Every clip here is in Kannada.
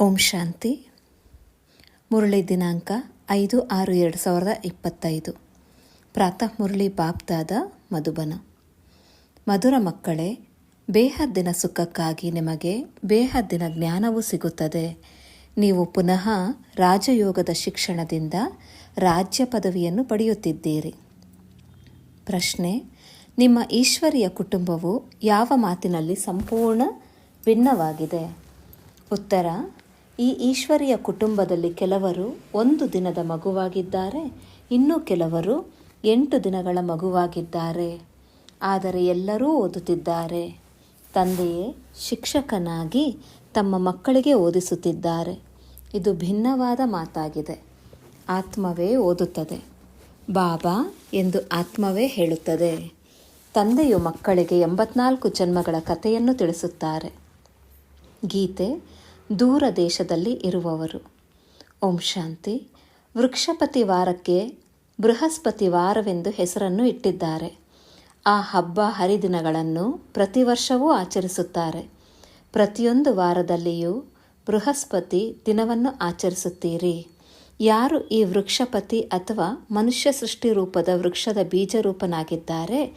ಓಂ ಶಾಂತಿ. ಮುರಳಿ ದಿನಾಂಕ ಐದು ಆರು ಎರಡು ಸಾವಿರದ ಇಪ್ಪತ್ತೈದು. ಪ್ರಾತಃ ಮುರಳಿ ಬಾಪ್ದಾದ ಮಧುಬನ. ಮಧುರ ಮಕ್ಕಳೇ ಬೇಹದ್ದಿನ ಸುಖಕ್ಕಾಗಿ ನಿಮಗೆ ಬೇಹದ್ದಿನ ಜ್ಞಾನವೂ ಸಿಗುತ್ತದೆ. ನೀವು ಪುನಃ ರಾಜಯೋಗದ ಶಿಕ್ಷಣದಿಂದ ರಾಜ್ಯ ಪದವಿಯನ್ನು ಪಡೆಯುತ್ತಿದ್ದೀರಿ. ಪ್ರಶ್ನೆ, ನಿಮ್ಮ ಈಶ್ವರಿಯ ಕುಟುಂಬವು ಯಾವ ಮಾತಿನಲ್ಲಿ ಸಂಪೂರ್ಣ ಭಿನ್ನವಾಗಿದೆ? ಉತ್ತರ ಈ ಈಶ್ವರಿಯ ಕುಟುಂಬದಲ್ಲಿ ಕೆಲವರು ಒಂದು ದಿನದ ಮಗುವಾಗಿದ್ದಾರೆ, ಇನ್ನು ಕೆಲವರು ಎಂಟು ದಿನಗಳ ಮಗುವಾಗಿದ್ದಾರೆ. ಆದರೆ ಎಲ್ಲರೂ ಓದುತ್ತಿದ್ದಾರೆ. ತಂದೆಯೇ ಶಿಕ್ಷಕನಾಗಿ ತಮ್ಮ ಮಕ್ಕಳಿಗೆ ಓದಿಸುತ್ತಿದ್ದಾರೆ. ಇದು ಭಿನ್ನವಾದ ಮಾತಾಗಿದೆ. ಆತ್ಮವೇ ಓದುತ್ತದೆ. ಬಾಬಾ ಎಂದು ಆತ್ಮವೇ ಹೇಳುತ್ತದೆ. ತಂದೆಯು ಮಕ್ಕಳಿಗೆ ಎಂಬತ್ನಾಲ್ಕು ಜನ್ಮಗಳ ಕಥೆಯನ್ನು ತಿಳಿಸುತ್ತಾರೆ. ಗೀತೆ ದೂರ ದೇಶದಲ್ಲಿ ಇರುವವರು. ಓಂ ಶಾಂತಿ. ವೃಕ್ಷಪತಿ ವಾರಕ್ಕೆ ಬೃಹಸ್ಪತಿ ವಾರವೆಂದು ಹೆಸರನ್ನು ಇಟ್ಟಿದ್ದಾರೆ. ಆ ಹಬ್ಬ ಹರಿದಿನಗಳನ್ನು ಪ್ರತಿ ವರ್ಷವೂ ಆಚರಿಸುತ್ತಾರೆ. ಪ್ರತಿಯೊಂದು ವಾರದಲ್ಲಿಯೂ ಬೃಹಸ್ಪತಿ ದಿನವನ್ನು ಆಚರಿಸುತ್ತೀರಿ. ಯಾರು ಈ ವೃಕ್ಷಪತಿ ಅಥವಾ ಮನುಷ್ಯ ಸೃಷ್ಟಿ ರೂಪದ ವೃಕ್ಷದ ಬೀಜರೂಪನಾಗಿದ್ದಾರೆ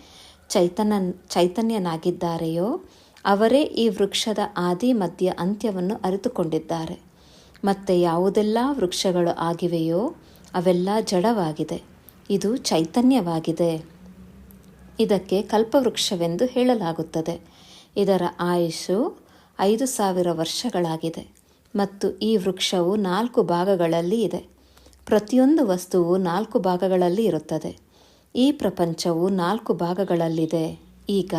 ಚೈತನ್ಯ ಚೈತನ್ಯನಾಗಿದ್ದಾರೆಯೋ ಅವರೇ ಈ ವೃಕ್ಷದ ಆದಿ ಮಧ್ಯ ಅಂತ್ಯವನ್ನು ಅರಿತುಕೊಂಡಿದ್ದಾರೆ. ಮತ್ತೆ ಯಾವುದೆಲ್ಲ ವೃಕ್ಷಗಳು ಆಗಿವೆಯೋ ಅವೆಲ್ಲ ಜಡವಾಗಿದೆ. ಇದು ಚೈತನ್ಯವಾಗಿದೆ. ಇದಕ್ಕೆ ಕಲ್ಪವೃಕ್ಷವೆಂದು ಹೇಳಲಾಗುತ್ತದೆ. ಇದರ ಆಯುಷು ಐದು ಸಾವಿರ ವರ್ಷಗಳಾಗಿದೆ. ಮತ್ತು ಈ ವೃಕ್ಷವು ನಾಲ್ಕು ಭಾಗಗಳಲ್ಲಿ ಇದೆ. ಪ್ರತಿಯೊಂದು ವಸ್ತುವು ನಾಲ್ಕು ಭಾಗಗಳಲ್ಲಿ ಇರುತ್ತದೆ. ಈ ಪ್ರಪಂಚವು ನಾಲ್ಕು ಭಾಗಗಳಲ್ಲಿದೆ. ಈಗ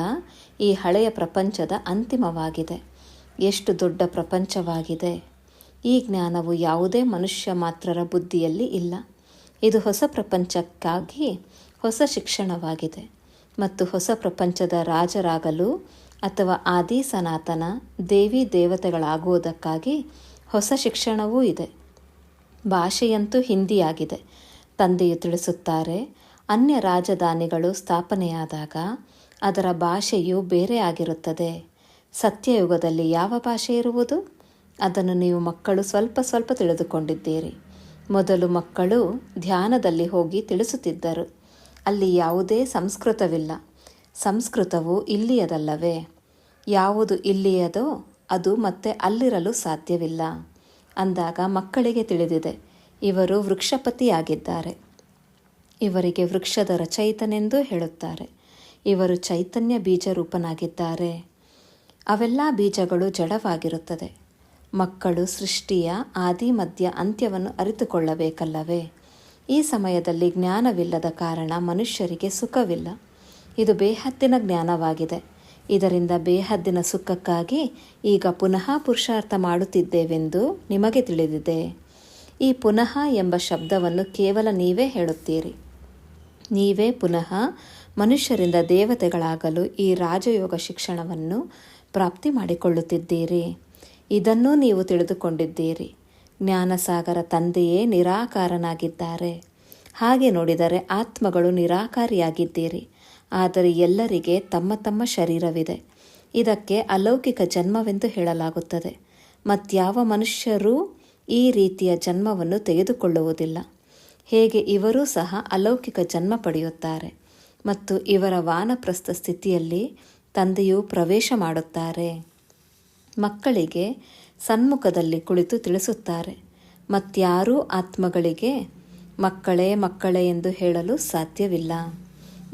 ಈ ಹಳೆಯ ಪ್ರಪಂಚದ ಅಂತಿಮವಾಗಿದೆ. ಎಷ್ಟು ದೊಡ್ಡ ಪ್ರಪಂಚವಾಗಿದೆ. ಈ ಜ್ಞಾನವು ಯಾವುದೇ ಮನುಷ್ಯ ಮಾತ್ರರ ಬುದ್ಧಿಯಲ್ಲಿ ಇಲ್ಲ. ಇದು ಹೊಸ ಪ್ರಪಂಚಕ್ಕಾಗಿ ಹೊಸ ಶಿಕ್ಷಣವಾಗಿದೆ. ಮತ್ತು ಹೊಸ ಪ್ರಪಂಚದ ರಾಜರಾಗಲು ಅಥವಾ ಆದಿ ಸನಾತನ ದೇವಿ ದೇವತೆಗಳಾಗುವುದಕ್ಕಾಗಿ ಹೊಸ ಶಿಕ್ಷಣವೂ ಇದೆ. ಭಾಷೆಯಂತೂ ಹಿಂದಿಯಾಗಿದೆ. ತಂದೆಯು ತಿಳಿಸುತ್ತಾರೆ, ಅನ್ಯ ರಾಜಧಾನಿಗಳು ಸ್ಥಾಪನೆಯಾದಾಗ ಅದರ ಭಾಷೆಯು ಬೇರೆ ಆಗಿರುತ್ತದೆ. ಸತ್ಯಯುಗದಲ್ಲಿ ಯಾವ ಭಾಷೆ ಇರುವುದು? ಅದನ್ನು ನೀವು ಮಕ್ಕಳು ಸ್ವಲ್ಪ ಸ್ವಲ್ಪ ತಿಳಿದುಕೊಂಡಿದ್ದೀರಿ. ಮೊದಲು ಮಕ್ಕಳು ಧ್ಯಾನದಲ್ಲಿ ಹೋಗಿ ತಿಳಿಸುತ್ತಿದ್ದರು. ಅಲ್ಲಿ ಯಾವುದೇ ಸಂಸ್ಕೃತವಿಲ್ಲ. ಸಂಸ್ಕೃತವು ಇಲ್ಲಿಯದಲ್ಲವೇ? ಯಾವುದು ಇಲ್ಲಿಯದೋ ಅದು ಮತ್ತೆ ಅಲ್ಲಿರಲು ಸಾಧ್ಯವಿಲ್ಲ. ಅಂದಾಗ ಮಕ್ಕಳಿಗೆ ತಿಳಿದಿದೆ, ಇವರು ವೃಕ್ಷಪತಿಯಾಗಿದ್ದಾರೆ. ಇವರಿಗೆ ವೃಕ್ಷದ ರಚಯಿತನೆಂದು ಹೇಳುತ್ತಾರೆ. ಇವರು ಚೈತನ್ಯ ಬೀಜ ರೂಪನಾಗಿದ್ದಾರೆ ಅವೆಲ್ಲ ಬೀಜಗಳು ಜಡವಾಗಿರುತ್ತದೆ. ಮಕ್ಕಳು ಸೃಷ್ಟಿಯ ಆದಿ, ಮಧ್ಯ, ಅಂತ್ಯವನ್ನು ಅರಿತುಕೊಳ್ಳಬೇಕಲ್ಲವೇ? ಈ ಸಮಯದಲ್ಲಿ ಜ್ಞಾನವಿಲ್ಲದ ಕಾರಣ ಮನುಷ್ಯರಿಗೆ ಸುಖವಿಲ್ಲ. ಇದು ಬೇಹದ್ದಿನ ಜ್ಞಾನವಾಗಿದೆ. ಇದರಿಂದ ಬೇಹದ್ದಿನ ಸುಖಕ್ಕಾಗಿ ಈಗ ಪುನಃ ಪುರುಷಾರ್ಥ ಮಾಡುತ್ತಿದ್ದೇವೆಂದು ನಿಮಗೆ ತಿಳಿದಿದೆ. ಈ ಪುನಃ ಎಂಬ ಶಬ್ದವನ್ನು ಕೇವಲ ನೀವೇ ಹೇಳುತ್ತೀರಿ. ನೀವೇ ಪುನಃ ಮನುಷ್ಯರಿಂದ ದೇವತೆಗಳಾಗಲು ಈ ರಾಜಯೋಗ ಶಿಕ್ಷಣವನ್ನು ಪ್ರಾಪ್ತಿ ಮಾಡಿಕೊಳ್ಳುತ್ತಿದ್ದೀರಿ. ಇದನ್ನೂ ನೀವು ತಿಳಿದುಕೊಂಡಿದ್ದೀರಿ. ಜ್ಞಾನಸಾಗರ ತಂದೆಯೇ ನಿರಾಕಾರನಾಗಿದ್ದಾರೆ. ಹಾಗೆ ನೋಡಿದರೆ ಆತ್ಮಗಳು ನಿರಾಕಾರಿಯಾಗಿದ್ದೀರಿ. ಆದರೆ ಎಲ್ಲರಿಗೆ ತಮ್ಮ ತಮ್ಮ ಶರೀರವಿದೆ. ಇದಕ್ಕೆ ಅಲೌಕಿಕ ಜನ್ಮವೆಂದು ಹೇಳಲಾಗುತ್ತದೆ. ಮತ್ಯಾವ ಮನುಷ್ಯರೂ ಈ ರೀತಿಯ ಜನ್ಮವನ್ನು ತೆಗೆದುಕೊಳ್ಳುವುದಿಲ್ಲ. ಹೇಗೆ ಇವರೂ ಸಹ ಅಲೌಕಿಕ ಜನ್ಮ ಪಡೆಯುತ್ತಾರೆ. ಮತ್ತು ಇವರ ವಾನಪ್ರಸ್ಥ ಸ್ಥಿತಿಯಲ್ಲಿ ತಂದೆಯು ಪ್ರವೇಶ ಮಾಡುತ್ತಾರೆ. ಮಕ್ಕಳಿಗೆ ಸನ್ಮುಖದಲ್ಲಿ ಕುಳಿತು ತಿಳಿಸುತ್ತಾರೆ. ಮತ್ಯಾರೂ ಆತ್ಮಗಳಿಗೆ ಮಕ್ಕಳೇ ಮಕ್ಕಳೇ ಎಂದು ಹೇಳಲು ಸಾಧ್ಯವಿಲ್ಲ.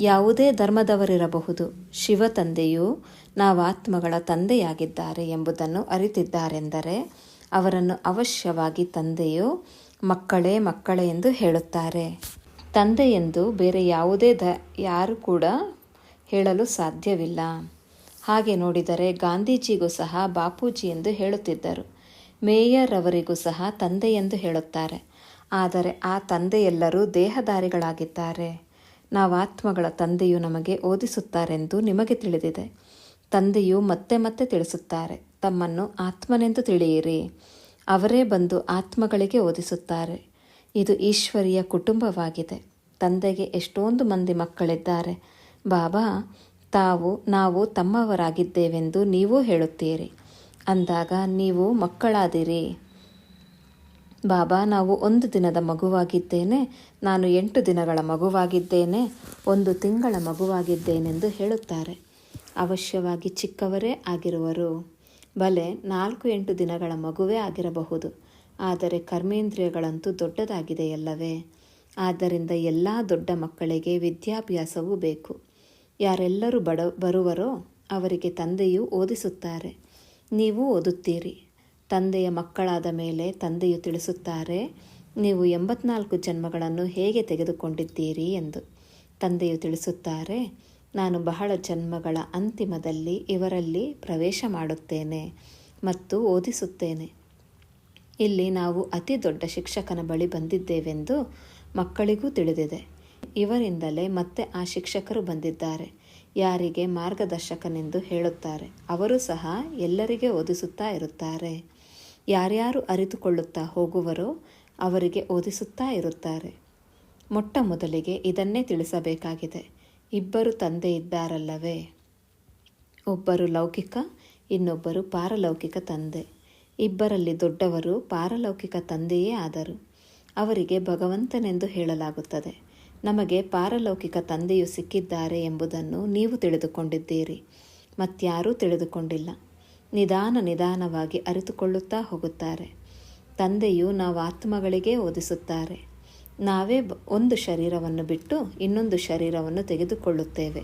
ಯಾವುದೇ ಧರ್ಮದವರಿರಬಹುದು. ಶಿವ ತಂದೆಯು ನಾವಾತ್ಮಗಳ ತಂದೆಯಾಗಿದ್ದಾರೆ ಎಂಬುದನ್ನು ಅರಿತಿದ್ದಾರೆಂದರೆ ಅವರನ್ನು ಅವಶ್ಯವಾಗಿ ತಂದೆಯು ಮಕ್ಕಳೇ ಮಕ್ಕಳೇ ಎಂದು ಹೇಳುತ್ತಾರೆ. ತಂದೆ ಎಂದು ಬೇರೆ ಯಾವುದೇ ದ, ಯಾರು ಕೂಡ ಹೇಳಲು ಸಾಧ್ಯವಿಲ್ಲ. ಹಾಗೆ ನೋಡಿದರೆ ಗಾಂಧೀಜಿಗೂ ಸಹ ಬಾಪೂಜಿ ಎಂದು ಹೇಳುತ್ತಿದ್ದರು. ಮೇಯರ್ ಅವರಿಗೂ ಸಹ ಎಂದು ಹೇಳುತ್ತಾರೆ. ಆದರೆ ಆ ತಂದೆಯೆಲ್ಲರೂ ದೇಹಧಾರಿಗಳಾಗಿದ್ದಾರೆ. ನಾವಾತ್ಮಗಳ ತಂದೆಯು ನಮಗೆ ಓದಿಸುತ್ತಾರೆಂದು ನಿಮಗೆ ತಿಳಿದಿದೆ. ತಂದೆಯು ಮತ್ತೆ ಮತ್ತೆ ತಿಳಿಸುತ್ತಾರೆ. ತಮ್ಮನ್ನು ಆತ್ಮನೆಂದು ತಿಳಿಯಿರಿ. ಅವರೇ ಬಂದು ಆತ್ಮಗಳಿಗೆ ಓದಿಸುತ್ತಾರೆ. ಇದು ಈಶ್ವರಿಯ ಕುಟುಂಬವಾಗಿದೆ. ತಂದೆಗೆ ಎಷ್ಟೊಂದು ಮಂದಿ ಮಕ್ಕಳಿದ್ದಾರೆ. ಬಾಬಾ, ತಾವು, ನಾವು ತಮ್ಮವರಾಗಿದ್ದೇವೆಂದು ನೀವು ಹೇಳುತ್ತೀರಿ. ಅಂದಾಗ ನೀವು ಮಕ್ಕಳಾದಿರಿ. ಬಾಬಾ, ನಾವು ಒಂದು ದಿನದ ಮಗುವಾಗಿದ್ದೇನೆ. ನಾನು ಎಂಟು ದಿನಗಳ ಮಗುವಾಗಿದ್ದೇನೆ. ಒಂದು ತಿಂಗಳ ಮಗುವಾಗಿದ್ದೇನೆಂದು ಹೇಳುತ್ತಾರೆ. ಅವಶ್ಯವಾಗಿ ಚಿಕ್ಕವರೇ ಆಗಿರುವರು. ಬಲೆ ನಾಲ್ಕು ಎಂಟು ದಿನಗಳ ಮಗುವೇ ಆಗಿರಬಹುದು. ಆದರೆ ಕರ್ಮೇಂದ್ರಿಯಗಳಂತೂ ದೊಡ್ಡದಾಗಿದೆಯಲ್ಲವೇ ಆದ್ದರಿಂದ ಎಲ್ಲ ದೊಡ್ಡ ಮಕ್ಕಳಿಗೆ ವಿದ್ಯಾಭ್ಯಾಸವೂ ಬೇಕು. ಯಾರೆಲ್ಲರೂ ಬಡ, ಬರುವರೋ ಅವರಿಗೆ ತಂದೆಯು ಓದಿಸುತ್ತಾರೆ. ನೀವು ಓದುತ್ತೀರಿ. ತಂದೆಯ ಮಕ್ಕಳಾದ ಮೇಲೆ ತಂದೆಯು ತಿಳಿಸುತ್ತಾರೆ, ನೀವು ಎಂಬತ್ನಾಲ್ಕು ಜನ್ಮಗಳನ್ನು ಹೇಗೆ ತೆಗೆದುಕೊಂಡಿದ್ದೀರಿ ಎಂದು. ತಂದೆಯು ತಿಳಿಸುತ್ತಾರೆ, ನಾನು ಬಹಳ ಜನ್ಮಗಳ ಅಂತಿಮದಲ್ಲಿ ಇವರಲ್ಲಿ ಪ್ರವೇಶ ಮಾಡುತ್ತೇನೆ ಮತ್ತು ಓದಿಸುತ್ತೇನೆ. ಇಲ್ಲಿ ನಾವು ಅತಿ ದೊಡ್ಡ ಶಿಕ್ಷಕನ ಬಳಿ ಬಂದಿದ್ದೇವೆಂದು ಮಕ್ಕಳಿಗೂ ತಿಳಿದಿದೆ. ಇವರಿಂದಲೇ ಮತ್ತೆ ಆ ಶಿಕ್ಷಕರು ಬಂದಿದ್ದಾರೆ. ಯಾರಿಗೆ ಮಾರ್ಗದರ್ಶಕನೆಂದು ಹೇಳುತ್ತಾರೆ. ಅವರು ಸಹ ಎಲ್ಲರಿಗೆ ಓದಿಸುತ್ತಾ ಇರುತ್ತಾರೆ. ಯಾರ್ಯಾರು ಅರಿತುಕೊಳ್ಳುತ್ತಾ ಹೋಗುವರೋ ಅವರಿಗೆ ಓದಿಸುತ್ತಾ ಇರುತ್ತಾರೆ. ಮೊಟ್ಟ ಮೊದಲಿಗೆ ಇದನ್ನೇ ತಿಳಿಸಬೇಕಾಗಿದೆ. ಇಬ್ಬರು ತಂದೆ ಇದ್ದಾರಲ್ಲವೇ? ಒಬ್ಬರು ಲೌಕಿಕ, ಇನ್ನೊಬ್ಬರು ಪಾರಲೌಕಿಕ ತಂದೆ. ಇಬ್ಬರಲ್ಲಿ ದೊಡ್ಡವರು ಪಾರಲೌಕಿಕ ತಂದೆಯೇ ಆದರು. ಅವರಿಗೆ ಭಗವಂತನೆಂದು ಹೇಳಲಾಗುತ್ತದೆ. ನಮಗೆ ಪಾರಲೌಕಿಕ ತಂದೆಯು ಸಿಕ್ಕಿದ್ದಾರೆ ಎಂಬುದನ್ನು ನೀವು ತಿಳಿದುಕೊಂಡಿದ್ದೀರಿ. ಮತ್ಯಾರೂ ತಿಳಿದುಕೊಂಡಿಲ್ಲ. ನಿಧಾನ ನಿಧಾನವಾಗಿ ಅರಿತುಕೊಳ್ಳುತ್ತಾ ಹೋಗುತ್ತಾರೆ. ತಂದೆಯು ನಾವು ಆತ್ಮಗಳಿಗೆ ಓದಿಸುತ್ತಾರೆ. ನಾವೇ ಒಂದು ಶರೀರವನ್ನು ಬಿಟ್ಟು ಇನ್ನೊಂದು ಶರೀರವನ್ನು ತೆಗೆದುಕೊಳ್ಳುತ್ತೇವೆ.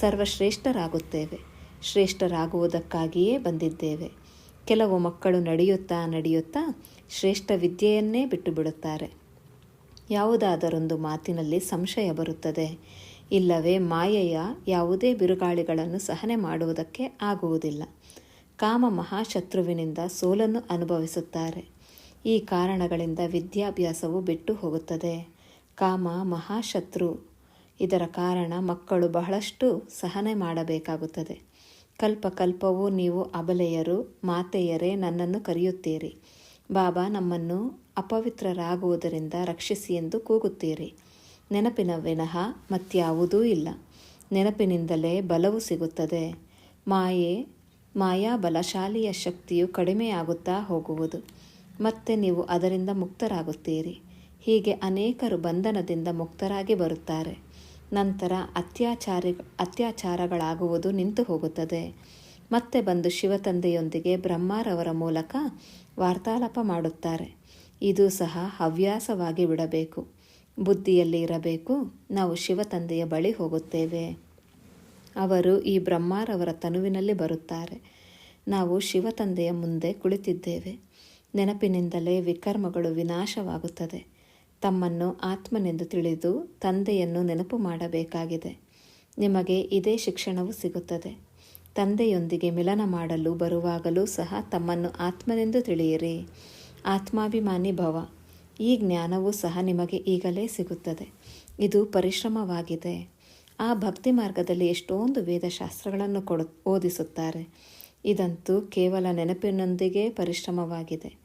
ಸರ್ವಶ್ರೇಷ್ಠರಾಗುತ್ತೇವೆ. ಶ್ರೇಷ್ಠರಾಗುವುದಕ್ಕಾಗಿಯೇ ಬಂದಿದ್ದೇವೆ. ಕೆಲವು ಮಕ್ಕಳು ನಡೆಯುತ್ತಾ ನಡೆಯುತ್ತಾ ಶ್ರೇಷ್ಠ ವಿದ್ಯೆಯನ್ನೇ ಬಿಟ್ಟು ಬಿಡುತ್ತಾರೆ ಯಾವುದಾದರೊಂದು ಮಾತಿನಲ್ಲಿ ಸಂಶಯ ಬರುತ್ತದೆ. ಇಲ್ಲವೇ ಮಾಯೆಯ ಯಾವುದೇ ಬಿರುಗಾಳಿಗಳನ್ನು ಸಹನೆ ಮಾಡುವುದಕ್ಕೆ ಆಗುವುದಿಲ್ಲ. ಕಾಮ ಮಹಾಶತ್ರುವಿನಿಂದ ಸೋಲನ್ನು ಅನುಭವಿಸುತ್ತಾರೆ. ಈ ಕಾರಣಗಳಿಂದ ವಿದ್ಯಾಭ್ಯಾಸವು ಬಿಟ್ಟು ಹೋಗುತ್ತದೆ. ಕಾಮ ಮಹಾಶತ್ರು ಇದರ ಕಾರಣ ಮಕ್ಕಳು ಬಹಳಷ್ಟು ಸಹನೆ ಮಾಡಬೇಕಾಗುತ್ತದೆ. ಕಲ್ಪ ಕಲ್ಪವೂ ನೀವು ಅಬಲೆಯರು, ಮಾತೆಯರೇ ನನ್ನನ್ನು ಕರೆಯುತ್ತೀರಿ. ಬಾಬಾ, ನಮ್ಮನ್ನು ಅಪವಿತ್ರರಾಗುವುದರಿಂದ ರಕ್ಷಿಸಿ ಎಂದು ಕೂಗುತ್ತೀರಿ. ನೆನಪಿನ ವಿನಃ ಮತ್ಯಾವುದೂ ಇಲ್ಲ. ನೆನಪಿನಿಂದಲೇ ಬಲವು ಸಿಗುತ್ತದೆ. ಮಾಯೆ ಮಾಯಾ ಬಲಶಾಲಿಯ ಶಕ್ತಿಯು ಕಡಿಮೆಯಾಗುತ್ತಾ ಹೋಗುವುದು. ಮತ್ತೆ ನೀವು ಅದರಿಂದ ಮುಕ್ತರಾಗುತ್ತೀರಿ. ಹೀಗೆ ಅನೇಕರು ಬಂಧನದಿಂದ ಮುಕ್ತರಾಗಿ ಬರುತ್ತಾರೆ. ನಂತರ ಅತ್ಯಾಚಾರ, ಅತ್ಯಾಚಾರಗಳಾಗುವುದು ನಿಂತು ಹೋಗುತ್ತದೆ. ಮತ್ತೆ ಬಂದು ಶಿವತಂದೆಯೊಂದಿಗೆ ಬ್ರಹ್ಮಾರವರ ಮೂಲಕ ವಾರ್ತಾಲಾಪ ಮಾಡುತ್ತಾರೆ. ಇದು ಸಹ ಹವ್ಯಾಸವಾಗಿ ಬಿಡಬೇಕು. ಬುದ್ಧಿಯಲ್ಲಿ ಇರಬೇಕು, ನಾವು ಶಿವತಂದೆಯ ಬಳಿ ಹೋಗುತ್ತೇವೆ. ಅವರು ಈ ಬ್ರಹ್ಮಾರವರ ತನುವಿನಲ್ಲಿ ಬರುತ್ತಾರೆ. ನಾವು ಶಿವತಂದೆಯ ಮುಂದೆ ಕುಳಿತಿದ್ದೇವೆ. ನೆನಪಿನಿಂದಲೇ ವಿಕರ್ಮಗಳು ವಿನಾಶವಾಗುತ್ತದೆ. ತಮ್ಮನ್ನು ಆತ್ಮನೆಂದು ತಿಳಿದು ತಂದೆಯನ್ನು ನೆನಪು ಮಾಡಬೇಕಾಗಿದೆ. ನಿಮಗೆ ಇದೇ ಶಿಕ್ಷಣವು ಸಿಗುತ್ತದೆ. ತಂದೆಯೊಂದಿಗೆ ಮಿಲನ ಮಾಡಲು ಬರುವಾಗಲೂ ಸಹ ತಮ್ಮನ್ನು ಆತ್ಮನೆಂದು ತಿಳಿಯಿರಿ. ಆತ್ಮಾಭಿಮಾನಿ ಭವ. ಈ ಜ್ಞಾನವು ಸಹ ನಿಮಗೆ ಈಗಲೇ ಸಿಗುತ್ತದೆ. ಇದು ಪರಿಶ್ರಮವಾಗಿದೆ. ಆ ಭಕ್ತಿ ಮಾರ್ಗದಲ್ಲಿ ಎಷ್ಟೊಂದು ವೇದಶಾಸ್ತ್ರಗಳನ್ನು ಕೊಡು, ಓದಿಸುತ್ತಾರೆ. ಇದಂತೂ ಕೇವಲ ನೆನಪಿನೊಂದಿಗೆ ಪರಿಶ್ರಮವಾಗಿದೆ.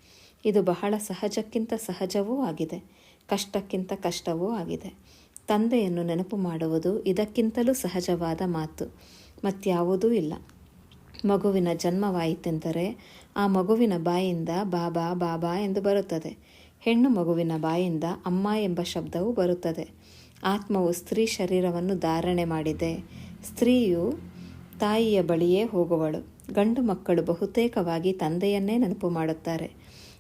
ಇದು ಬಹಳ ಸಹಜಕ್ಕಿಂತ ಸಹಜವೂ ಆಗಿದೆ. ಕಷ್ಟಕ್ಕಿಂತ ಕಷ್ಟವೂ ಆಗಿದೆ. ತಂದೆಯನ್ನು ನೆನಪು ಮಾಡುವುದು ಇದಕ್ಕಿಂತಲೂ ಸಹಜವಾದ ಮಾತು. ಮತ್ಯಾವುದೂ ಇಲ್ಲ. ಮಗುವಿನ ಜನ್ಮವಾಯಿತೆಂದರೆ ಆ ಮಗುವಿನ ಬಾಯಿಂದ ಬಾಬಾ ಬಾಬಾ ಎಂದು ಬರುತ್ತದೆ. ಹೆಣ್ಣು ಮಗುವಿನ ಬಾಯಿಂದ ಅಮ್ಮ ಎಂಬ ಶಬ್ದವು ಬರುತ್ತದೆ. ಆತ್ಮವು ಸ್ತ್ರೀ ಶರೀರವನ್ನು ಧಾರಣೆ ಮಾಡಿದೆ. ಸ್ತ್ರೀಯು ತಾಯಿಯ ಬಳಿಯೇ ಹೋಗುವಳು. ಗಂಡು ಮಕ್ಕಳು ಬಹುತೇಕವಾಗಿ ತಂದೆಯನ್ನೇ ನೆನಪು ಮಾಡುತ್ತಾರೆ.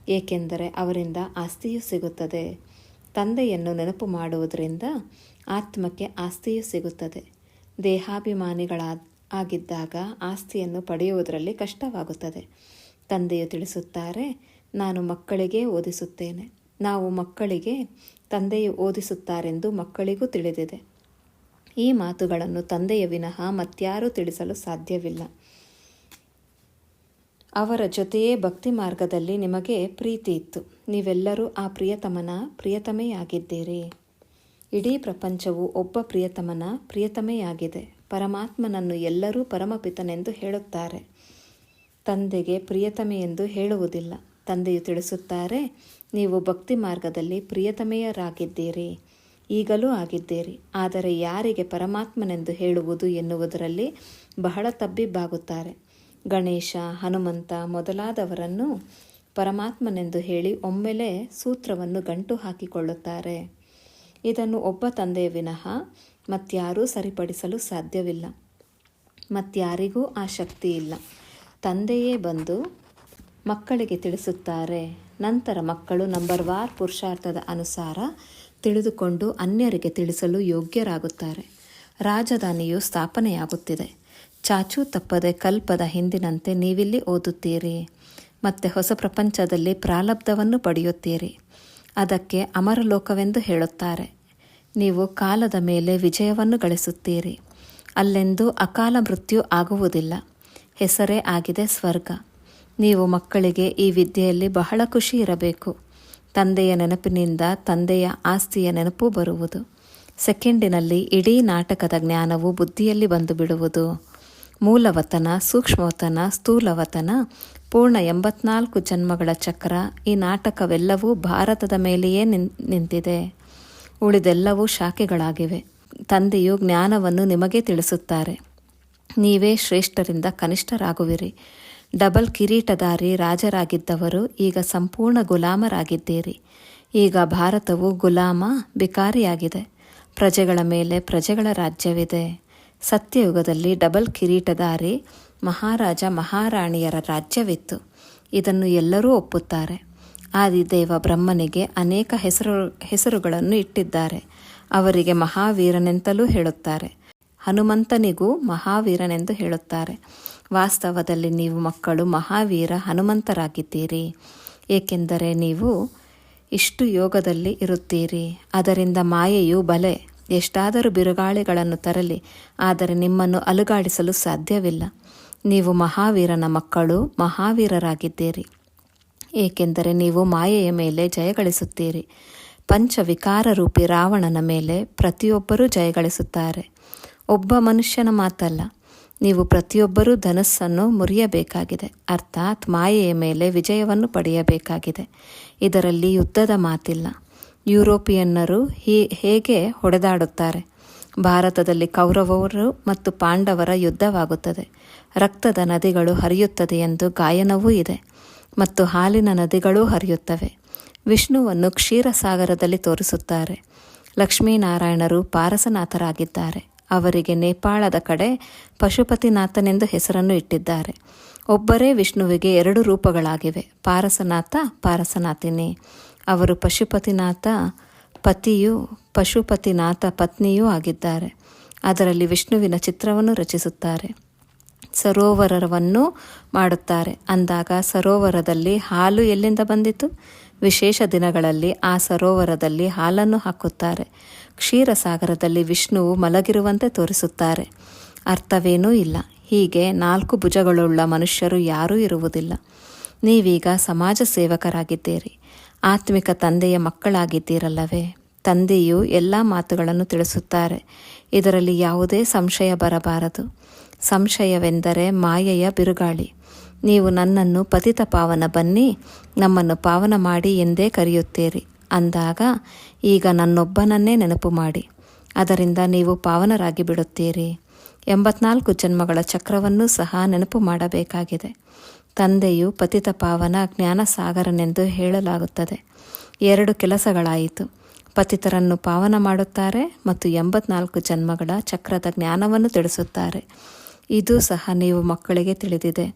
ಏಕೆಂದರೆ ಅವರಿಂದ ಆಸ್ತಿಯೂ ಸಿಗುತ್ತದೆ. ತಂದೆಯನ್ನು ನೆನಪು ಮಾಡುವುದರಿಂದ ಆತ್ಮಕ್ಕೆ ಆಸ್ತಿಯೂ ಸಿಗುತ್ತದೆ. ದೇಹಾಭಿಮಾನಿಗಳ ಆಗಿದ್ದಾಗ ಆಸ್ತಿಯನ್ನು ಪಡೆಯುವುದರಲ್ಲಿ ಕಷ್ಟವಾಗುತ್ತದೆ. ತಂದೆಯು ತಿಳಿಸುತ್ತಾರೆ, ನಾನು ಮಕ್ಕಳಿಗೆ ಓದಿಸುತ್ತೇನೆ. ನಾವು ಮಕ್ಕಳಿಗೆ ತಂದೆಯು ಓದಿಸುತ್ತಾರೆಂದು ಮಕ್ಕಳಿಗೂ ತಿಳಿದಿದೆ. ಈ ಮಾತುಗಳನ್ನು ತಂದೆಯ ವಿನಃ ಮತ್ಯಾರೂ ತಿಳಿಸಲು ಸಾಧ್ಯವಿಲ್ಲ. ಅವರ ಜೊತೆಯೇ ಭಕ್ತಿ ಮಾರ್ಗದಲ್ಲಿ ನಿಮಗೆ ಪ್ರೀತಿ ಇತ್ತು. ನೀವೆಲ್ಲರೂ ಆ ಪ್ರಿಯತಮನ ಪ್ರಿಯತಮೆಯಾಗಿದ್ದೀರಿ. ಇಡೀ ಪ್ರಪಂಚವು ಒಬ್ಬ ಪ್ರಿಯತಮನ ಪ್ರಿಯತಮೆಯಾಗಿದೆ. ಪರಮಾತ್ಮನನ್ನು ಎಲ್ಲರೂ ಪರಮಪಿತನೆಂದು ಹೇಳುತ್ತಾರೆ. ತಂದೆಗೆ ಪ್ರಿಯತಮೆ ಎಂದು ಹೇಳುವುದಿಲ್ಲ. ತಂದೆಯು ತಿಳಿಸುತ್ತಾರೆ, ನೀವು ಭಕ್ತಿ ಮಾರ್ಗದಲ್ಲಿ ಪ್ರಿಯತಮೆಯರಾಗಿದ್ದೀರಿ. ಈಗಲೂ ಆಗಿದ್ದೀರಿ. ಆದರೆ ಯಾರಿಗೆ ಪರಮಾತ್ಮನೆಂದು ಹೇಳುವುದು ಎನ್ನುವುದರಲ್ಲಿ ಬಹಳ ತಬ್ಬಿಬ್ಬಾಗುತ್ತಾರೆ. ಗಣೇಶ, ಹನುಮಂತ ಮೊದಲಾದವರನ್ನು ಪರಮಾತ್ಮನೆಂದು ಹೇಳಿ ಒಮ್ಮೆಲೆ ಸೂತ್ರವನ್ನು ಗಂಟು ಹಾಕಿಕೊಳ್ಳುತ್ತಾರೆ. ಇದನ್ನು ಒಬ್ಬ ತಂದೆಯ ವಿನಃ ಮತ್ಯಾರೂ ಸರಿಪಡಿಸಲು ಸಾಧ್ಯವಿಲ್ಲ. ಮತ್ಯಾರಿಗೂ ಆ ಶಕ್ತಿ ಇಲ್ಲ. ತಂದೆಯೇ ಬಂದು ಮಕ್ಕಳಿಗೆ ತಿಳಿಸುತ್ತಾರೆ. ನಂತರ ಮಕ್ಕಳು ನಂಬರ್ ವಾರ್ ಪುರುಷಾರ್ಥದ ಅನುಸಾರ ತಿಳಿದುಕೊಂಡು ಅನ್ಯರಿಗೆ ತಿಳಿಸಲು ಯೋಗ್ಯರಾಗುತ್ತಾರೆ. ರಾಜಧಾನಿಯು ಸ್ಥಾಪನೆಯಾಗುತ್ತಿದೆ. ಚಾಚೂ ತಪ್ಪದೆ ಕಲ್ಪದ ಹಿಂದಿನಂತೆ ನೀವಿಲ್ಲಿ ಓದುತ್ತೀರಿ. ಮತ್ತೆ ಹೊಸ ಪ್ರಪಂಚದಲ್ಲಿ ಪ್ರಾಲಬ್ಧವನ್ನು ಪಡೆಯುತ್ತೀರಿ. ಅದಕ್ಕೆ ಅಮರಲೋಕವೆಂದು ಹೇಳುತ್ತಾರೆ. ನೀವು ಕಾಲದ ಮೇಲೆ ವಿಜಯವನ್ನು ಗಳಿಸುತ್ತೀರಿ. ಅಲ್ಲೆಂದು ಅಕಾಲ ಮೃತ್ಯು ಆಗುವುದಿಲ್ಲ. ಹೆಸರೇ ಆಗಿದೆ ಸ್ವರ್ಗ. ನೀವು ಮಕ್ಕಳಿಗೆ ಈ ವಿದ್ಯೆಯಲ್ಲಿ ಬಹಳ ಖುಷಿ ಇರಬೇಕು. ತಂದೆಯ ನೆನಪಿನಿಂದ ತಂದೆಯ ಆಸ್ತಿಯ ನೆನಪು ಬರುವುದು. ಸೆಕೆಂಡಿನಲ್ಲಿ ಇಡೀ ನಾಟಕದ ಜ್ಞಾನವು ಬುದ್ಧಿಯಲ್ಲಿ ಬಂದು ಬಿಡುವುದು ಮೂಲವತನ, ಸೂಕ್ಷ್ಮವತನ, ಸ್ಥೂಲವತನ, ಪೂರ್ಣ ಎಂಬತ್ನಾಲ್ಕು ಜನ್ಮಗಳ ಚಕ್ರ ಈ ನಾಟಕವೆಲ್ಲವೂ ಭಾರತದ ಮೇಲೆಯೇ ನಿಂತಿದೆ. ಉಳಿದೆಲ್ಲವೂ ಶಾಖೆಗಳಾಗಿವೆ. ತಂದೆಯು ಜ್ಞಾನವನ್ನು ನಿಮಗೆ ತಿಳಿಸುತ್ತಾರೆ. ನೀವೇ ಶ್ರೇಷ್ಠರಿಂದ ಕನಿಷ್ಠರಾಗುವಿರಿ. ಡಬಲ್ ಕಿರೀಟಧಾರಿ ರಾಜರಾಗಿದ್ದವರು ಈಗ ಸಂಪೂರ್ಣ ಗುಲಾಮರಾಗಿದ್ದೀರಿ. ಈಗ ಭಾರತವು ಗುಲಾಮ ಬಿಕಾರಿಯಾಗಿದೆ ಪ್ರಜೆಗಳ ಮೇಲೆ ಪ್ರಜೆಗಳ ರಾಜ್ಯವಿದೆ. ಸತ್ಯಯುಗದಲ್ಲಿ ಡಬಲ್ ಕಿರೀಟಧಾರಿ ಮಹಾರಾಜ ಮಹಾರಾಣಿಯರ ರಾಜ್ಯವಿತ್ತು. ಇದನ್ನು ಎಲ್ಲರೂ ಒಪ್ಪುತ್ತಾರೆ. ಆದಿದೇವ ಬ್ರಹ್ಮನಿಗೆ ಅನೇಕ ಹೆಸರು, ಹೆಸರುಗಳನ್ನು ಇಟ್ಟಿದ್ದಾರೆ. ಅವರಿಗೆ ಮಹಾವೀರನೆಂತಲೂ ಹೇಳುತ್ತಾರೆ. ಹನುಮಂತನಿಗೂ ಮಹಾವೀರನೆಂದು ಹೇಳುತ್ತಾರೆ. ವಾಸ್ತವದಲ್ಲಿ ನೀವು ಮಕ್ಕಳು ಮಹಾವೀರ ಹನುಮಂತರಾಗಿದ್ದೀರಿ. ಏಕೆಂದರೆ ನೀವು ಇಷ್ಟು ಯೋಗದಲ್ಲಿ ಇರುತ್ತೀರಿ. ಅದರಿಂದ ಮಾಯೆಯು ಬಲೆ. ಎಷ್ಟಾದರೂ ಬಿರುಗಾಳಿಗಳನ್ನು ತರಲಿ, ಆದರೆ ನಿಮ್ಮನ್ನು ಅಲುಗಾಡಿಸಲು ಸಾಧ್ಯವಿಲ್ಲ. ನೀವು ಮಹಾವೀರನ ಮಕ್ಕಳು, ಮಹಾವೀರರಾಗಿದ್ದೀರಿ. ಏಕೆಂದರೆ ನೀವು ಮಾಯೆಯ ಮೇಲೆ ಜಯಗಳಿಸುತ್ತೀರಿ ಪಂಚವಿಕಾರ ರೂಪಿ ರಾವಣನ ಮೇಲೆ ಪ್ರತಿಯೊಬ್ಬರೂ ಜಯಗಳಿಸುತ್ತಾರೆ ಒಬ್ಬ ಮನುಷ್ಯನ ಮಾತಲ್ಲ, ನೀವು ಪ್ರತಿಯೊಬ್ಬರೂ ಧನಸ್ಸನ್ನು ಮುರಿಯಬೇಕಾಗಿದೆ, ಅರ್ಥಾತ್ ಮಾಯೆಯ ಮೇಲೆ ವಿಜಯವನ್ನು ಪಡೆಯಬೇಕಾಗಿದೆ. ಇದರಲ್ಲಿ ಯುದ್ಧದ ಮಾತಿಲ್ಲ. ಯುರೋಪಿಯನ್ನರು ಹೀ, ಹೇಗೆ ಹೊಡೆದಾಡುತ್ತಾರೆ? ಭಾರತದಲ್ಲಿ ಕೌರವರು ಮತ್ತು ಪಾಂಡವರ ಯುದ್ಧವಾಗುತ್ತದೆ. ರಕ್ತದ ನದಿಗಳು ಹರಿಯುತ್ತದೆ ಎಂದು ಗಾಯನವೂ ಇದೆ ಮತ್ತು ಹಾಲಿನ ನದಿಗಳೂ ಹರಿಯುತ್ತವೆ. ವಿಷ್ಣುವನ್ನು ಕ್ಷೀರಸಾಗರದಲ್ಲಿ ತೋರಿಸುತ್ತಾರೆ. ಲಕ್ಷ್ಮೀನಾರಾಯಣರು ಪಾರಸನಾಥರಾಗಿದ್ದಾರೆ. ಅವರಿಗೆ ನೇಪಾಳದ ಕಡೆ ಪಶುಪತಿನಾಥನೆಂದು ಹೆಸರನ್ನು ಇಟ್ಟಿದ್ದಾರೆ. ಒಬ್ಬರೇ ವಿಷ್ಣುವಿಗೆ ಎರಡು ರೂಪಗಳಾಗಿವೆ. ಪಾರಸನಾಥ, ಪಾರಸನಾಥಿನಿ. ಅವರು ಪಶುಪತಿನಾಥ ಪತಿಯು ಪಶುಪತಿನಾಥ ಪತ್ನಿಯೂ ಆಗಿದ್ದಾರೆ. ಅದರಲ್ಲಿ ವಿಷ್ಣುವಿನ ಚಿತ್ರವನ್ನು ರಚಿಸುತ್ತಾರೆ. ಸರೋವರವನ್ನು ಮಾಡುತ್ತಾರೆ. ಅಂದಾಗ ಸರೋವರದಲ್ಲಿ ಹಾಲು ಎಲ್ಲಿಂದ ಬಂದಿತು? ವಿಶೇಷ ದಿನಗಳಲ್ಲಿ ಆ ಸರೋವರದಲ್ಲಿ ಹಾಲನ್ನು ಹಾಕುತ್ತಾರೆ. ಕ್ಷೀರಸಾಗರದಲ್ಲಿ ವಿಷ್ಣುವು ಮಲಗಿರುವಂತೆ ತೋರಿಸುತ್ತಾರೆ. ಅರ್ಥವೇನೂ ಇಲ್ಲ. ಹೀಗೆ ನಾಲ್ಕು ಭುಜಗಳುಳ್ಳ ಮನುಷ್ಯರು ಯಾರೂ ಇರುವುದಿಲ್ಲ. ನೀವೀಗ ಸಮಾಜ ಸೇವಕರಾಗಿದ್ದೀರಿ. ಆತ್ಮಿಕ ತಂದೆಯ ಮಕ್ಕಳಾಗಿದ್ದೀರಲ್ಲವೇ? ತಂದೆಯು ಎಲ್ಲ ಮಾತುಗಳನ್ನು ತಿಳಿಸುತ್ತಾರೆ. ಇದರಲ್ಲಿ ಯಾವುದೇ ಸಂಶಯ ಬರಬಾರದು. ಸಂಶಯವೆಂದರೆ ಮಾಯೆಯ ಬಿರುಗಾಳಿ. ನೀವು ನನ್ನನ್ನು ಪತಿತ ಪಾವನ ಬನ್ನಿ, ನಮ್ಮನ್ನು ಪಾವನ ಮಾಡಿ ಎಂದೇ ಕರೆಯುತ್ತೀರಿ. ಅಂದಾಗ ಈಗ ನನ್ನೊಬ್ಬನನ್ನೇ ನೆನಪು ಮಾಡಿ. ಅದರಿಂದ ನೀವು ಪಾವನರಾಗಿ ಬಿಡುತ್ತೀರಿ. ಎಂಬತ್ನಾಲ್ಕು ಜನ್ಮಗಳ ಚಕ್ರವನ್ನೂ ಸಹ ನೆನಪು ಮಾಡಬೇಕಾಗಿದೆ. ತಂದೆಯು ಪತಿತ ಪಾವನ ಜ್ಞಾನಸಾಗರನೆಂದು ಹೇಳಲಾಗುತ್ತದೆ. ಎರಡು ಕೆಲಸಗಳಾಯಿತು. ಪತಿತರನ್ನು ಪಾವನ ಮಾಡುತ್ತಾರೆ ಮತ್ತು ಎಂಬತ್ನಾಲ್ಕು ಜನ್ಮಗಳ ಚಕ್ರದ ಜ್ಞಾನವನ್ನು ತಿಳಿಸುತ್ತಾರೆ. ಇದು ಸಹ ನೀವು ಮಕ್ಕಳಿಗೆ ತಿಳಿದಿದೆ.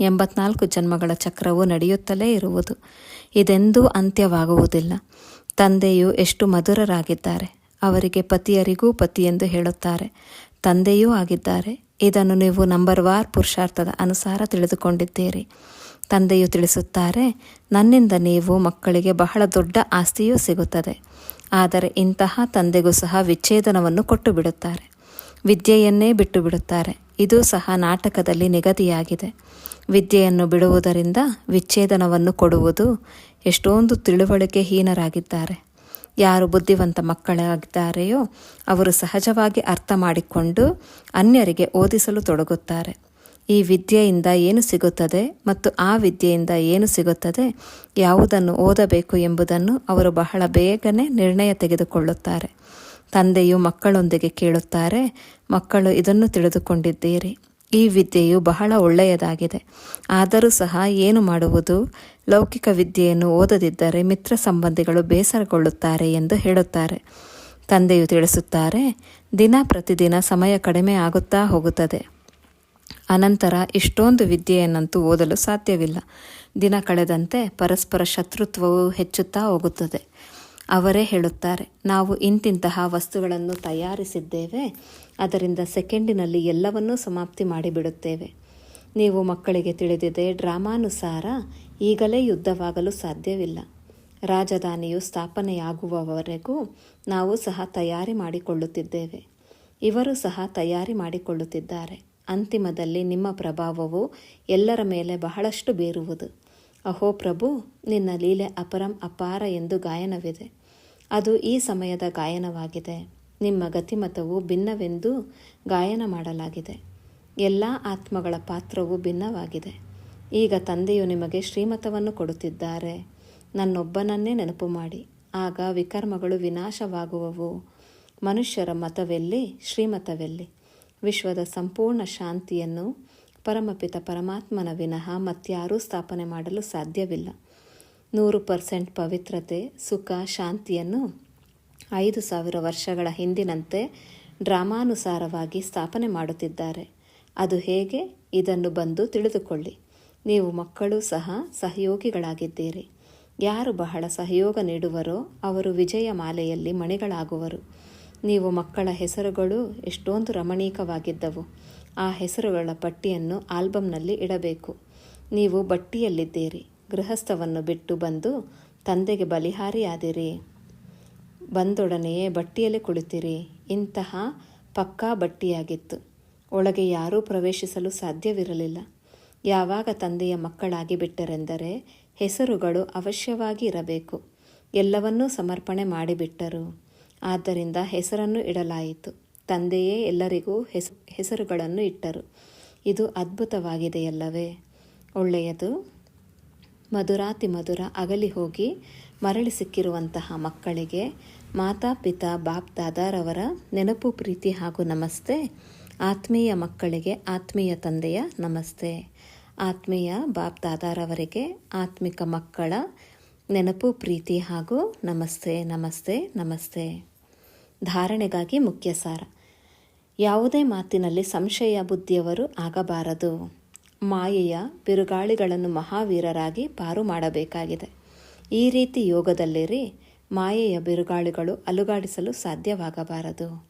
ಎಂಬತ್ನಾಲ್ಕು ಜನ್ಮಗಳ ಚಕ್ರವು ನಡೆಯುತ್ತಲೇ ಇರುವುದು. ಇದೆಂದೂ ಅಂತ್ಯವಾಗುವುದಿಲ್ಲ. ತಂದೆಯು ಎಷ್ಟು ಮಧುರರಾಗಿದ್ದಾರೆ. ಅವರಿಗೆ ಪತಿಯರಿಗೂ ಪತಿ ಎಂದು ಹೇಳುತ್ತಾರೆ. ತಂದೆಯೂ ಆಗಿದ್ದಾರೆ. ಇದನ್ನು ನೀವು ನಂಬರ್ ವಾರ್ ಪುರುಷಾರ್ಥದ ಅನುಸಾರ ತಿಳಿದುಕೊಂಡಿದ್ದೀರಿ. ತಂದೆಯು ತಿಳಿಸುತ್ತಾರೆ, ನನ್ನಿಂದ ನೀವು ಮಕ್ಕಳಿಗೆ ಬಹಳ ದೊಡ್ಡ ಆಸ್ತಿಯೂ ಸಿಗುತ್ತದೆ. ಆದರೆ ಇಂತಹ ತಂದೆಗೂ ಸಹ ವಿಚ್ಛೇದನವನ್ನು ಕೊಟ್ಟು ಬಿಡುತ್ತಾರೆ ವಿದ್ಯೆಯನ್ನೇ ಬಿಟ್ಟು ಬಿಡುತ್ತಾರೆ ಇದು ಸಹ ನಾಟಕದಲ್ಲಿ ನಿಗದಿಯಾಗಿದೆ. ವಿದ್ಯೆಯನ್ನು ಬಿಡುವುದರಿಂದ ವಿಚ್ಛೇದನವನ್ನು ಕೊಡುವುದು ಎಷ್ಟೊಂದು ತಿಳುವಳಿಕೆಹೀನರಾಗಿದ್ದಾರೆ. ಯಾರು ಬುದ್ಧಿವಂತ ಮಕ್ಕಳಾಗಿದ್ದಾರೆಯೋ ಅವರು ಸಹಜವಾಗಿ ಅರ್ಥ ಮಾಡಿಕೊಂಡು ಅನ್ಯರಿಗೆ ಓದಿಸಲು ತೊಡಗುತ್ತಾರೆ. ಈ ವಿದ್ಯೆಯಿಂದ ಏನು ಸಿಗುತ್ತದೆ ಮತ್ತು ಆ ವಿದ್ಯೆಯಿಂದ ಏನು ಸಿಗುತ್ತದೆ, ಯಾವುದನ್ನು ಓದಬೇಕು ಎಂಬುದನ್ನು ಅವರು ಬಹಳ ಬೇಗನೆ ನಿರ್ಣಯ ತೆಗೆದುಕೊಳ್ಳುತ್ತಾರೆ. ತಂದೆಯು ಮಕ್ಕಳೊಂದಿಗೆ ಕೇಳುತ್ತಾರೆ, ಮಕ್ಕಳು ಇದನ್ನು ತಿಳಿದುಕೊಂಡಿದ್ದೀರಿ. ಈ ವಿದ್ಯೆಯು ಬಹಳ ಒಳ್ಳೆಯದಾಗಿದೆ. ಆದರೂ ಸಹ ಏನು ಮಾಡುವುದು? ಲೌಕಿಕ ವಿದ್ಯೆಯನ್ನು ಓದದಿದ್ದರೆ ಮಿತ್ರ ಸಂಬಂಧಿಗಳು ಬೇಸರಗೊಳ್ಳುತ್ತಾರೆ ಎಂದು ಹೇಳುತ್ತಾರೆ. ತಂದೆಯು ತಿಳಿಸುತ್ತಾರೆ, ದಿನ ಪ್ರತಿದಿನ ಸಮಯ ಕಡಿಮೆ ಆಗುತ್ತಾ ಹೋಗುತ್ತದೆ. ಅನಂತರ ಇಷ್ಟೊಂದು ವಿದ್ಯೆಯನ್ನಂತೂ ಓದಲು ಸಾಧ್ಯವಿಲ್ಲ. ದಿನ ಕಳೆದಂತೆ ಪರಸ್ಪರ ಶತ್ರುತ್ವವು ಹೆಚ್ಚುತ್ತಾ ಹೋಗುತ್ತದೆ. ಅವರೇ ಹೇಳುತ್ತಾರೆ, ನಾವು ಇಂತಿಂತಹ ವಸ್ತುಗಳನ್ನು ತಯಾರಿಸಿದ್ದೇವೆ, ಅದರಿಂದ ಸೆಕೆಂಡಿನಲ್ಲಿ ಎಲ್ಲವನ್ನೂ ಸಮಾಪ್ತಿ ಮಾಡಿಬಿಡುತ್ತೇವೆ. ನೀವು ಮಕ್ಕಳಿಗೆ ತಿಳಿದಿದೆ, ಡ್ರಾಮಾನುಸಾರ ಈಗಲೇ ಯುದ್ಧವಾಗಲು ಸಾಧ್ಯವಿಲ್ಲ. ರಾಜಧಾನಿಯು ಸ್ಥಾಪನೆಯಾಗುವವರೆಗೂ ನಾವು ಸಹ ತಯಾರಿ ಮಾಡಿಕೊಳ್ಳುತ್ತಿದ್ದೇವೆ. ಇವರು ಸಹ ತಯಾರಿ ಮಾಡಿಕೊಳ್ಳುತ್ತಿದ್ದಾರೆ. ಅಂತಿಮದಲ್ಲಿ ನಿಮ್ಮ ಪ್ರಭಾವವು ಎಲ್ಲರ ಮೇಲೆ ಬಹಳಷ್ಟು ಬೀರುವುದು. ಅಹೋ ಪ್ರಭು, ನಿನ್ನ ಲೀಲೆ ಅಪರಂ ಅಪಾರ ಎಂದು ಗಾಯನವಿದೆ. ಅದು ಈ ಸಮಯದ ಗಾಯನವಾಗಿದೆ. ನಿಮ್ಮ ಗತಿಮತವು ಭಿನ್ನವೆಂದು ಗಾಯನ ಮಾಡಲಾಗಿದೆ. ಎಲ್ಲ ಆತ್ಮಗಳ ಪಾತ್ರವು ಭಿನ್ನವಾಗಿದೆ. ಈಗ ತಂದೆಯು ನಿಮಗೆ ಶ್ರೀಮತವನ್ನು ಕೊಡುತ್ತಿದ್ದಾರೆ. ನನ್ನೊಬ್ಬನನ್ನೇ ನೆನಪು ಮಾಡಿ. ಆಗ ವಿಕರ್ಮಗಳು ವಿನಾಶವಾಗುವವು. ಮನುಷ್ಯರ ಮತವೆಲ್ಲಿ, ಶ್ರೀಮತವೆಲ್ಲಿ? ವಿಶ್ವದ ಸಂಪೂರ್ಣ ಶಾಂತಿಯನ್ನು ಪರಮಪಿತ ಪರಮಾತ್ಮನ ವಿನಃ ಮತ್ಯಾರೂ ಸ್ಥಾಪನೆ ಮಾಡಲು ಸಾಧ್ಯವಿಲ್ಲ. ನೂರು ಪರ್ಸೆಂಟ್ ಪವಿತ್ರತೆ, ಸುಖ, ಶಾಂತಿಯನ್ನು ಐದು ಸಾವಿರ ವರ್ಷಗಳ ಹಿಂದಿನಂತೆ ಡ್ರಾಮಾನುಸಾರವಾಗಿ ಸ್ಥಾಪನೆ ಮಾಡುತ್ತಿದ್ದಾರೆ. ಅದು ಹೇಗೆ? ಇದನ್ನು ಬಂದು ತಿಳಿದುಕೊಳ್ಳಿ. ನೀವು ಮಕ್ಕಳು ಸಹ ಸಹಯೋಗಿಗಳಾಗಿದ್ದೀರಿ. ಯಾರು ಬಹಳ ಸಹಯೋಗ ನೀಡುವರೋ ಅವರು ವಿಜಯ ಮಾಲೆಯಲ್ಲಿ ಮಣಿಗಳಾಗುವರು. ನೀವು ಮಕ್ಕಳ ಹೆಸರುಗಳು ಎಷ್ಟೊಂದು ರಮಣೀಕವಾಗಿದ್ದವು. ಆ ಹೆಸರುಗಳ ಪಟ್ಟಿಯನ್ನು ಆಲ್ಬಮ್ನಲ್ಲಿ ಇಡಬೇಕು. ನೀವು ಬಟ್ಟಿಯಲ್ಲಿದ್ದೀರಿ. ಗೃಹಸ್ಥವನ್ನು ಬಿಟ್ಟು ಬಂದು ತಂದೆಗೆ ಬಲಿಹಾರಿಯಾದಿರಿ. ಬಂದೊಡನೆಯೇ ಬಟ್ಟಿಯಲ್ಲಿ ಕುಳಿತಿರಿ. ಇಂತಹ ಪಕ್ಕಾ ಬಟ್ಟಿಯಾಗಿತ್ತು. ಒಳಗೆ ಯಾರೂ ಪ್ರವೇಶಿಸಲು ಸಾಧ್ಯವಿರಲಿಲ್ಲ. ಯಾವಾಗ ತಂದೆಯ ಮಕ್ಕಳಾಗಿ ಬಿಟ್ಟರೆಂದರೆ ಹೆಸರುಗಳು ಅವಶ್ಯವಾಗಿ ಇರಬೇಕು. ಎಲ್ಲವನ್ನೂ ಸಮರ್ಪಣೆ ಮಾಡಿಬಿಟ್ಟರು. ಆದ್ದರಿಂದ ಹೆಸರನ್ನು ಇಡಲಾಯಿತು. ತಂದೆಯೇ ಎಲ್ಲರಿಗೂ ಹೆಸ, ಹೆಸರುಗಳನ್ನು ಇಟ್ಟರು. ಇದು ಅದ್ಭುತವಾಗಿದೆಯಲ್ಲವೇ? ಒಳ್ಳೆಯದು. ಮಧುರಾತಿ ಮಧುರ ಅಗಲಿ ಹೋಗಿ ಮರಳಿ ಸಿಕ್ಕಿರುವಂತಹ ಮಕ್ಕಳಿಗೆ ಮಾತಾ ಪಿತಾ ಬಾಪ್ ದಾದಾರವರ ನೆನಪು, ಪ್ರೀತಿ ಹಾಗೂ ನಮಸ್ತೆ. ಆತ್ಮೀಯ ಮಕ್ಕಳಿಗೆ ಆತ್ಮೀಯ ತಂದೆಯ ನಮಸ್ತೆ. ಆತ್ಮೀಯ ಬಾಪ್ ದಾದಾರವರಿಗೆ ಆತ್ಮಿಕ ಮಕ್ಕಳ ನೆನಪು, ಪ್ರೀತಿ ಹಾಗೂ ನಮಸ್ತೆ ನಮಸ್ತೆ ನಮಸ್ತೆ. ಧಾರಣೆಗಾಗಿ ಮುಖ್ಯ ಸಾರ. ಯಾವುದೇ ಮಾತಿನಲ್ಲಿ ಸಂಶಯ ಬುದ್ಧಿಯವರು ಆಗಬಾರದು. ಮಾಯೆಯ ಬಿರುಗಾಳಿಗಳನ್ನು ಮಹಾವೀರರಾಗಿ ಪಾರು ಮಾಡಬೇಕಾಗಿದೆ. ಈ ರೀತಿ ಯೋಗದಲ್ಲಿರಿ, ಮಾಯೆಯ ಬಿರುಗಾಳಿಗಳು ಅಲುಗಾಡಿಸಲು ಸಾಧ್ಯವಾಗಬಾರದು.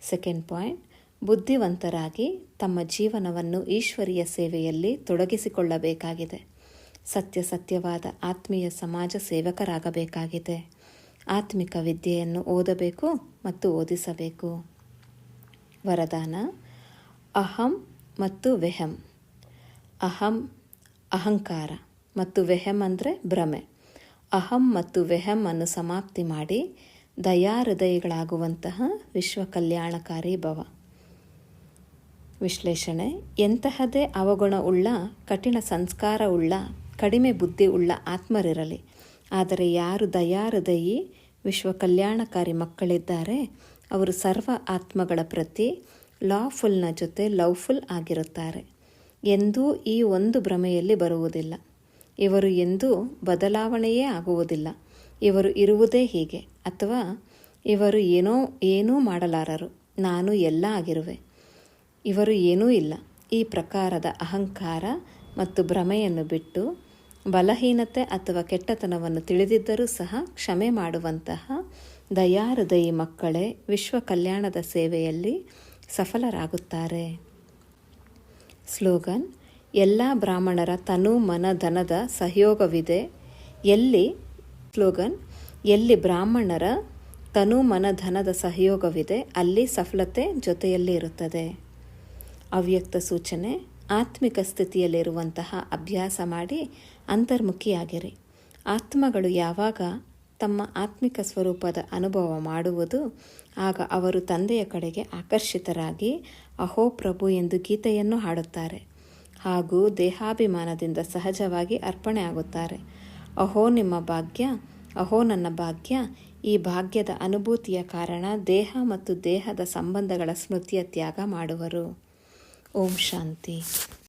ಸೆಕೆಂಡ್ ಪಾಯಿಂಟ್, ಬುದ್ಧಿವಂತರಾಗಿ ತಮ್ಮ ಜೀವನವನ್ನು ಈಶ್ವರಿಯ ಸೇವೆಯಲ್ಲಿ ತೊಡಗಿಸಿಕೊಳ್ಳಬೇಕಾಗಿದೆ. ಸತ್ಯ ಸತ್ಯವಾದ ಆತ್ಮೀಯ ಸಮಾಜ ಸೇವಕರಾಗಬೇಕಾಗಿದೆ. ಆತ್ಮಿಕ ವಿದ್ಯೆಯನ್ನು ಓದಬೇಕು ಮತ್ತು ಓದಿಸಬೇಕು. ವರದಾನ, ಅಹಂ ಮತ್ತು ವೆಹಂ. ಅಹಂ, ಅಹಂಕಾರ ಮತ್ತು ವೆಹಂ ಅಂದರೆ ಭ್ರಮೆ. ಅಹಂ ಮತ್ತು ವೆಹಂ ಅನ್ನು ಸಮಾಪ್ತಿ ಮಾಡಿ ದಯಾ ಹೃದಯಗಳಾಗುವಂತಹ ವಿಶ್ವ ಕಲ್ಯಾಣಕಾರಿ ಭವ. ವಿಶ್ಲೇಷಣೆ, ಎಂತಹದೇ ಉಳ್ಳ ಕಠಿಣ ಸಂಸ್ಕಾರ ಉಳ್ಳ ಕಡಿಮೆ ಬುದ್ಧಿ ಉಳ್ಳ ಆತ್ಮರಿರಲಿ. ಆದರೆ ಯಾರು ದಯಾಹೃದಯಿ ವಿಶ್ವ ಕಲ್ಯಾಣಕಾರಿ ಮಕ್ಕಳಿದ್ದಾರೆ ಅವರು ಸರ್ವ ಆತ್ಮಗಳ ಪ್ರತಿ ಲಾಫುಲ್ನ ಜೊತೆ ಲವ್ಫುಲ್ ಆಗಿರುತ್ತಾರೆ. ಎಂದೂ ಈ ಒಂದು ಭ್ರಮೆಯಲ್ಲಿ ಬರುವುದಿಲ್ಲ. ಇವರು ಎಂದೂ ಬದಲಾವಣೆಯೇ ಆಗುವುದಿಲ್ಲ. ಇವರು ಇರುವುದೇ ಹೀಗೆ. ಅಥವಾ ಇವರು ಏನೋ, ಏನೂ ಮಾಡಲಾರರು. ನಾನು ಎಲ್ಲ ಆಗಿರುವೆ. ಇವರು ಏನೂ ಇಲ್ಲ. ಈ ಪ್ರಕಾರದ ಅಹಂಕಾರ ಮತ್ತು ಭ್ರಮೆಯನ್ನು ಬಿಟ್ಟು ಬಲಹೀನತೆ ಅಥವಾ ಕೆಟ್ಟತನವನ್ನು ತಿಳಿದಿದ್ದರೂ ಸಹ ಕ್ಷಮೆ ಮಾಡುವಂತಹ ದಯಾಹೃದಯಿ ಮಕ್ಕಳೇ, ವಿಶ್ವ ಕಲ್ಯಾಣದ ಸೇವೆಯಲ್ಲಿ ಸಫಲರಾಗುತ್ತಾರೆ. ಸ್ಲೋಗನ್, ಎಲ್ಲ ಬ್ರಾಹ್ಮಣರ ತನು ಮನ ಧನದ ಸಹಯೋಗವಿದೆ. ಎಲ್ಲಿ, ಸ್ಲೋಗನ್, ಎಲ್ಲಿ ಬ್ರಾಹ್ಮಣರ ತನು ಮನ ಧನದ ಸಹಯೋಗವಿದೆ, ಅಲ್ಲಿ ಸಫಲತೆ ಜೊತೆಯಲ್ಲಿ ಇರುತ್ತದೆ ಅವ್ಯಕ್ತ ಸೂಚನೆ, ಆತ್ಮಿಕ ಸ್ಥಿತಿಯಲ್ಲಿರುವಂತಹ ಅಭ್ಯಾಸ ಮಾಡಿ ಅಂತರ್ಮುಖಿಯಾಗಿರಿ. ಆತ್ಮಗಳು ಯಾವಾಗ ತಮ್ಮ ಆತ್ಮಿಕ ಸ್ವರೂಪದ ಅನುಭವ ಮಾಡುವುದು, ಆಗ ಅವರು ತಂದೆಯ ಕಡೆಗೆ ಆಕರ್ಷಿತರಾಗಿ ಅಹೋ ಪ್ರಭು ಎಂದು ಗೀತೆಯನ್ನು ಹಾಡುತ್ತಾರೆ. ಹಾಗೂ ದೇಹಾಭಿಮಾನದಿಂದ ಸಹಜವಾಗಿ ಅರ್ಪಣೆ ಆಗುತ್ತಾರೆ. ಅಹೋ ನಿಮ್ಮ ಭಾಗ್ಯ, ಅಹೋ ನನ್ನ ಭಾಗ್ಯ, ಈ ಭಾಗ್ಯದ ಅನುಭೂತಿಯ ಕಾರಣ ದೇಹ ಮತ್ತು ದೇಹದ ಸಂಬಂಧಗಳ ಸ್ಮೃತಿಯ ತ್ಯಾಗ ಮಾಡುವರು. ಓಂ ಶಾಂತಿ.